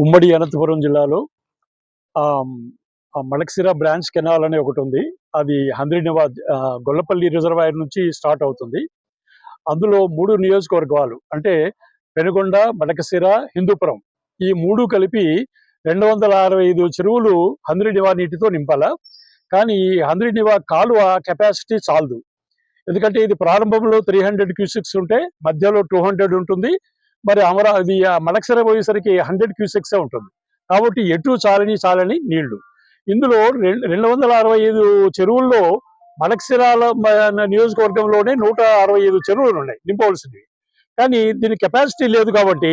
ఉమ్మడి అనంతపురం జిల్లాలో మలక్సిరా branch canal అనే ఒకటి ఉంది అది హంద్రీనివాద్ గొల్లపల్లి రిజర్వాయర్ నుంచి స్టార్ట్ అవుతుంది. అందులో మూడు నియోజకవర్గాలు అంటే పెనుగొండ మలకసిర హిందూపురం. ఈ మూడు కలిపి రెండు వందల అరవై ఐదు చెరువులు హంద్రీనివా నీటితో నింపాల? కానీ ఈ హంద్రీనివా కాలువ కెపాసిటీ చాలదు. ఎందుకంటే ఇది ప్రారంభంలో త్రీ హండ్రెడ్ క్యూసిక్స్ ఉంటే మధ్యలో టూ హండ్రెడ్ ఉంటుంది మరి అమరా అది మడక్సర పోయేసరికి హండ్రెడ్ క్యూసెక్సే ఉంటుంది. కాబట్టి ఎటు చాలని చాలని నీళ్ళు. ఇందులో రెండు రెండు వందల అరవై ఐదు చెరువుల్లో మడకసిరాల నియోజకవర్గంలోనే నూట అరవై ఐదు చెరువులు ఉన్నాయి నింపవలసినవి. కానీ దీని కెపాసిటీ లేదు కాబట్టి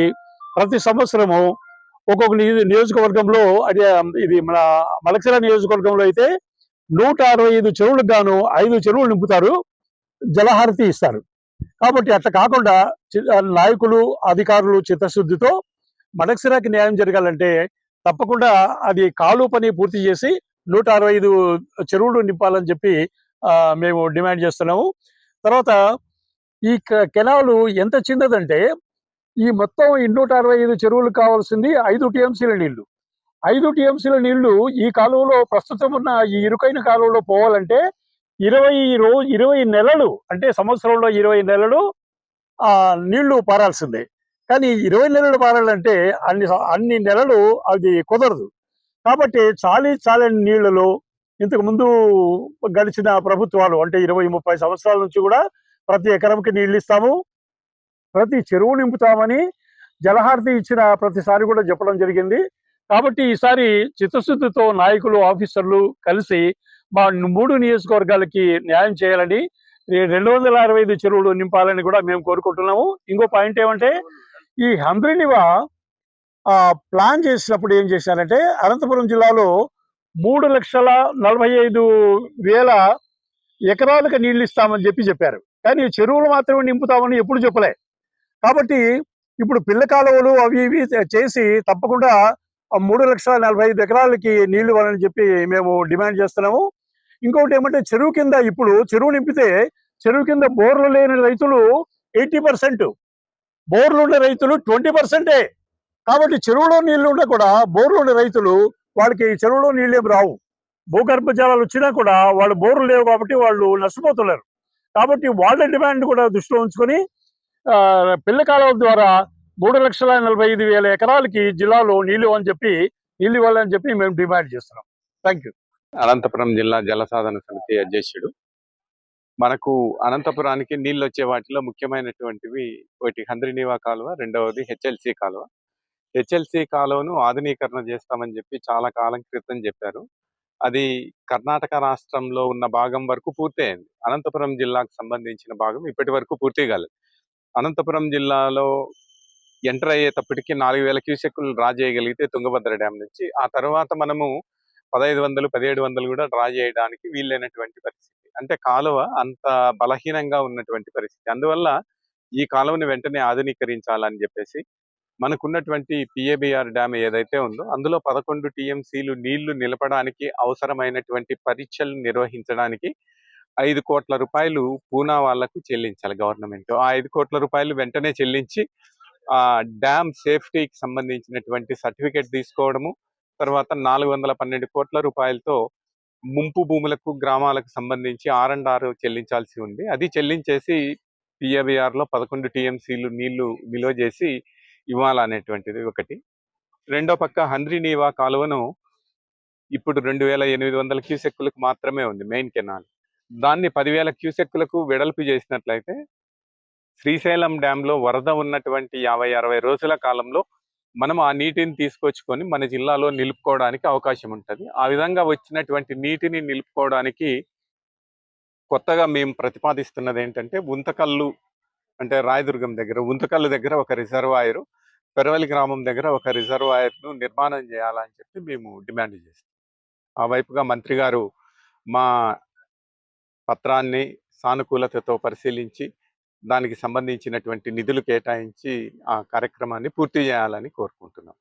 ప్రతి సంవత్సరము ఒక్కొక్క నియోజకవర్గంలో అదే ఇది మన మలక్సిర నియోజకవర్గంలో అయితే నూట అరవై ఐదు చెరువులకు గాను ఐదు చెరువులు నింపుతారు జలహారతి ఇస్తారు. కాబట్టి అట్లా కాకుండా చి- నాయకులు అధికారులు చిత్తశుద్ధితో మనక్సిరాకి న్యాయం జరగాలంటే తప్పకుండా అది కాలు పని పూర్తి చేసి నూట అరవై ఐదు చెరువులు నింపాలని చెప్పి మేము డిమాండ్ చేస్తున్నాము. తర్వాత ఈ కెనాలు ఎంత చిన్నదంటే ఈ మొత్తం ఈ నూట అరవై ఐదు చెరువులు కావాల్సింది ఐదు టీఎంసీల నీళ్ళు. ఐదు టీఎంసీల నీళ్ళు ఈ కాలువలో ప్రస్తుతం ఉన్న ఈ ఇరుకైన కాలువలో పోవాలంటే ఇరవై రోజు ఇరవై నెలలు అంటే సంవత్సరంలో ఇరవై నెలలు ఆ నీళ్ళు పారాల్సిందే. కానీ ఇరవై నెలలు పారాలంటే అన్ని అన్ని నెలలు అది కుదరదు. కాబట్టి చాలీ చాలని నీళ్ళలో ఇంతకు ముందు గడిచిన ప్రభుత్వాలు అంటే ఇరవై ముప్పై సంవత్సరాల నుంచి కూడా ప్రతి ఎకరంకి నీళ్ళు ఇస్తాము ప్రతి చెరువు నింపుతామని జలహారతి ఇచ్చిన ప్రతిసారి కూడా చెప్పడం జరిగింది. కాబట్టి ఈసారి చిత్తశుద్ధితో నాయకులు ఆఫీసర్లు కలిసి మా మూడు నియోజకవర్గాలకి న్యాయం చేయాలని రెండు వందల అరవై ఐదు చెరువులు నింపాలని కూడా మేము కోరుకుంటున్నాము. ఇంకో పాయింట్ ఏమంటే ఈ హంద్రినివా ఆ, ప్లాన్ చేసినప్పుడు ఏం చేశారంటే అనంతపురం జిల్లాలో మూడు లక్షల నలభై ఐదు వేల ఎకరాలకు నీళ్ళు ఇస్తామని చెప్పి చెప్పారు. కానీ చెరువులు మాత్రమే నింపుతామని ఎప్పుడు చెప్పలే. కాబట్టి ఇప్పుడు పిల్ల కాలువలు అవి ఇవి చేసి తప్పకుండా మూడు లక్షల నలభై ఐదు ఎకరాలకి నీళ్ళు ఇవ్వాలని చెప్పి మేము డిమాండ్ చేస్తున్నాము. ఇంకొకటి ఏమంటే చెరువు కింద ఇప్పుడు చెరువు నింపితే చెరువు కింద బోర్లు లేని రైతులు ఎయిటీ పర్సెంట్. బోర్లు ఉండే రైతులు ట్వంటీ పర్సెంటే. కాబట్టి చెరువులో నీళ్ళు ఉన్నా కూడా బోర్లు ఉండే రైతులు వాళ్ళకి చెరువులో నీళ్ళు ఏమి రావు. భూగర్భ జలాలు వచ్చినా కూడా వాళ్ళు బోర్లు లేవు కాబట్టి వాళ్ళు నష్టపోతున్నారు. కాబట్టి వాళ్ళ డిమాండ్ కూడా దృష్టిలో ఉంచుకొని పిల్ల కాలువల ద్వారా మూడు లక్షల నలభై ఐదు వేల ఎకరాలకి జిల్లాలో నీళ్ళు అని చెప్పి నీళ్ళు ఇవ్వాలని చెప్పి మేము డిమాండ్ చేస్తున్నాం. థ్యాంక్ యూ అనంతపురం జిల్లా జలసాధన సమితి అధ్యక్షుడు. మనకు అనంతపురానికి నీళ్ళు వచ్చే వాటిలో ముఖ్యమైనటువంటివి ఒకటి హంద్రినీవా కాలువ రెండవది హెచ్ఎల్సి కాలువ. హెచ్ఎల్సి కాలువను ఆధునీకరణ చేస్తామని చెప్పి చాలా కాలం క్రితం చెప్పారు. అది కర్ణాటక రాష్ట్రంలో ఉన్న భాగం వరకు పూర్తయింది. అనంతపురం జిల్లాకు సంబంధించిన భాగం ఇప్పటి వరకు పూర్తి కాలేదు. అనంతపురం జిల్లాలో ఎంటర్ అయ్యేటప్పటికి నాలుగు వేల క్యూసెక్కులు డ్రా చేయగలిగితే తుంగభద్ర డ్యామ్ నుంచి. ఆ తర్వాత మనము పదహైదు వందలు పదిహేడు వందలు కూడా డ్రా చేయడానికి వీలైనటువంటి పరిస్థితి. అంటే కాలువ అంత బలహీనంగా ఉన్నటువంటి పరిస్థితి. అందువల్ల ఈ కాలువని వెంటనే ఆధునీకరించాలని చెప్పేసి మనకున్నటువంటి పిఏబిఆర్ డ్యామ్ ఏదైతే ఉందో అందులో పదకొండు టీఎంసీలు నీళ్ళు నిలపడానికి అవసరమైనటువంటి పరీక్షలు నిర్వహించడానికి ఐదు కోట్ల రూపాయలు పూనా వాళ్ళకు చెల్లించాలి గవర్నమెంట్. ఆ ఐదు కోట్ల రూపాయలు వెంటనే చెల్లించి ఆ డ్యామ్ సేఫ్టీకి సంబంధించినటువంటి సర్టిఫికేట్ తీసుకోవడము తర్వాత నాలుగు వందల పన్నెండు కోట్ల రూపాయలతో ముంపు భూములకు గ్రామాలకు సంబంధించి ఆర్ అండ్ ఆర్ చెల్లించాల్సి ఉంది. అది చెల్లించేసి పిఏబిఆర్లో పదకొండు టీఎంసీలు నీళ్ళు నిల్వ చేసి ఇవ్వాలనేటువంటిది ఒకటి. రెండో పక్క హంద్రి నీవా కాలువను ఇప్పుడు రెండు వేల ఎనిమిది వందల క్యూసెక్కులకు మాత్రమే ఉంది మెయిన్ కెనాల్. దాన్ని పదివేల క్యూసెక్కులకు వెడల్పు చేసినట్లయితే శ్రీశైలం డ్యామ్లో వరద ఉన్నటువంటి యాభై అరవై రోజుల కాలంలో మనం ఆ నీటిని తీసుకొచ్చుకొని మన జిల్లాలో నిలుపుకోవడానికి అవకాశం ఉంటుంది. ఆ విధంగా వచ్చినటువంటి నీటిని నిలుపుకోవడానికి కొత్తగా మేము ప్రతిపాదిస్తున్నది ఏంటంటే ఉంతకల్లు అంటే రాయదుర్గం దగ్గర ఉంతకల్లు దగ్గర ఒక రిజర్వాయర్ పెరవలి గ్రామం దగ్గర ఒక రిజర్వాయర్ను నిర్మాణం చేయాలని చెప్పి మేము డిమాండ్ చేస్తాం. ఆ వైపుగా మంత్రి గారు మా పత్రాన్ని సానుకూలతతో పరిశీలించి దానికి సంబంధించినటువంటి నిధులు కేటాయించి ఆ కార్యక్రమాన్ని పూర్తి చేయాలని కోరుకుంటున్నాం.